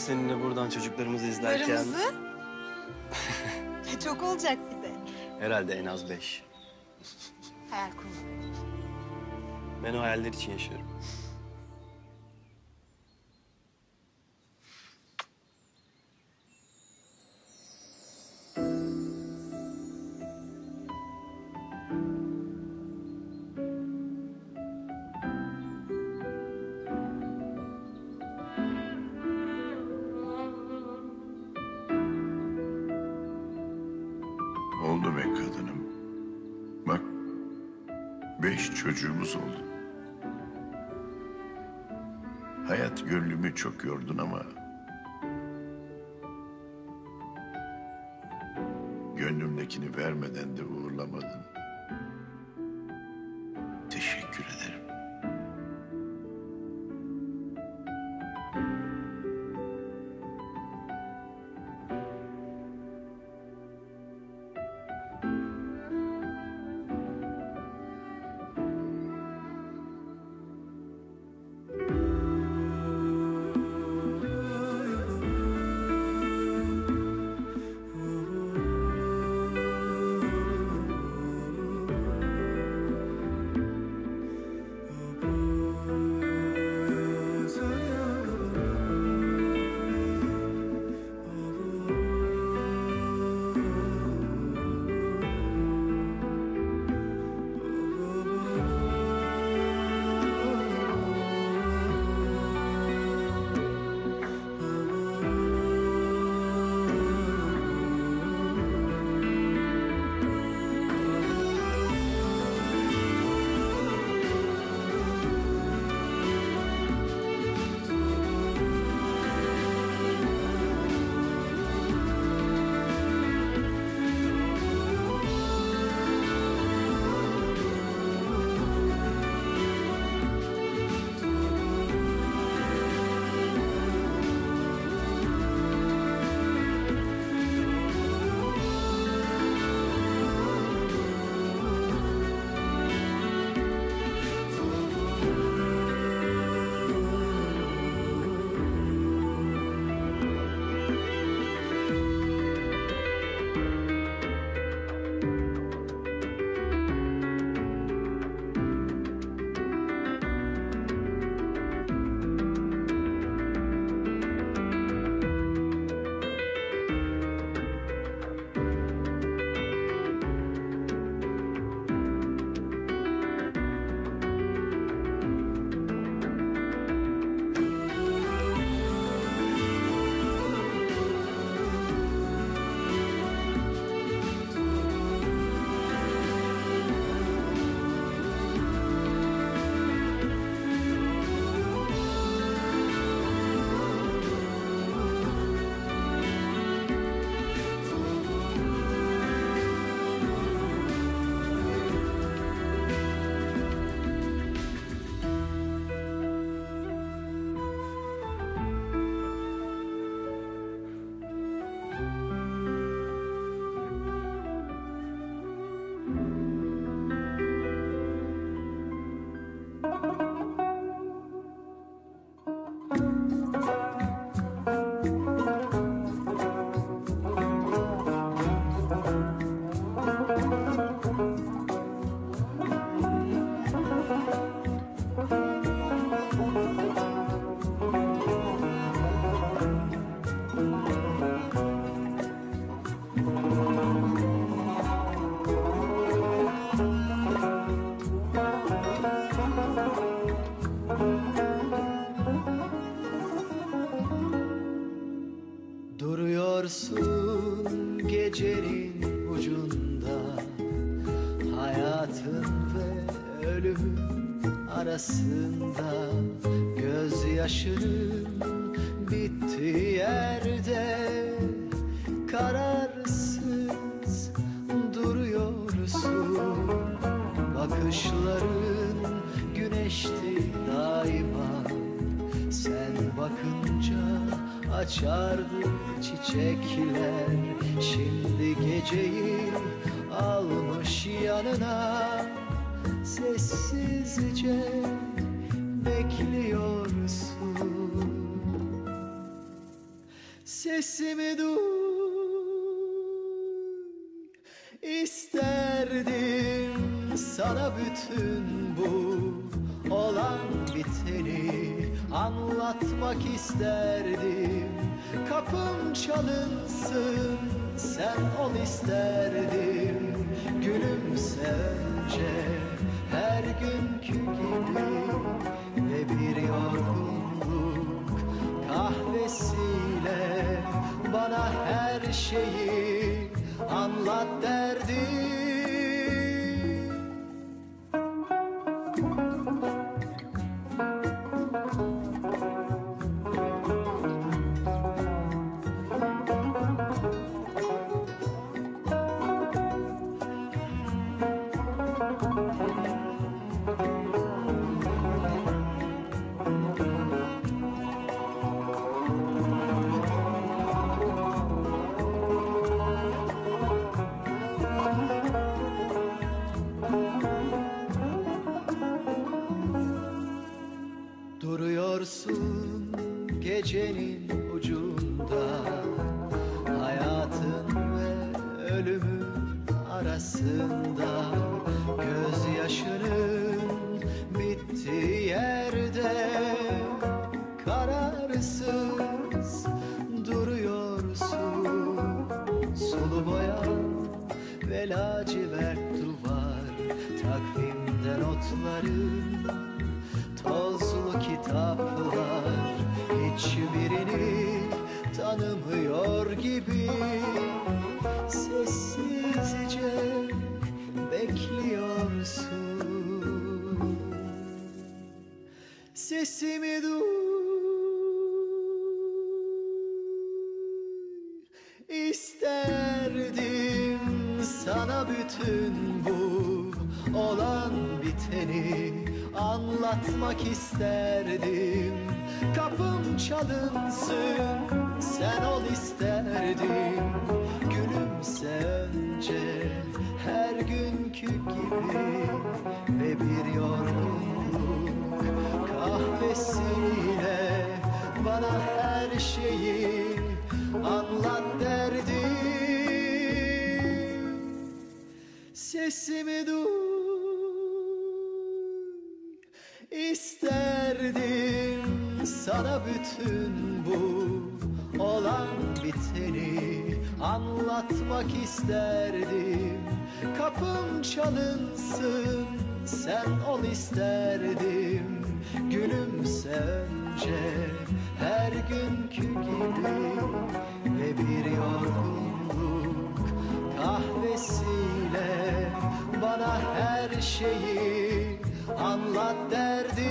Seninle buradan çocuklarımızı izlerken... Varımızı? Çok olacak bir de. Herhalde en az beş. Hayal kurma. Ben o hayaller için yaşıyorum. Beş çocuğumuz oldu. Hayat gönlümü çok yordun ama... Gönlümdekini vermeden de Duruyorsun gecenin ucunda. Hayatın ve ölümün arasında. Gözyaşının bittiği yerde Kararsız duruyorsun. Bakışların güneşti daima. Sen bakınca açardı çiçekler Şimdi geceyi almış yanına. Sessizce bekliyorsun. Sesimi duy İsterdim sana bütün bu olan biteni anlatmak isterdim Kapım çalınsın sen ol isterdim. Gülümse önce her günkü gibi Ve bir yorgunluk kahvesiyle Bana her şeyi anlat derdi gecenin ucunda Hayatın ve ölümün arasında Gözyaşının bittiği yerde Kararsız duruyorsun. Sulu boya ve lacivert duvar Takvimde notların Tozlu kitaplar Hiçbirini tanımıyor gibi Sessizce bekliyorsun. Sesimi duy İsterdim sana bütün bu olan biteni anlatmak isterdim Kapım çalınsın sen ol isterdim. Gülümse önce her günkü gibi. Ve bir yorgunluk kahvesiyle Bana her şeyi anlat derdi Sesimi duy İsterdim sana bütün bu olan biteni anlatmak isterdim. Kapım çalınsın sen ol isterdim. Gülümse önce her günkü gibi Ve bir yorgunluk kahvesiyle Bana her şeyi anlat derdi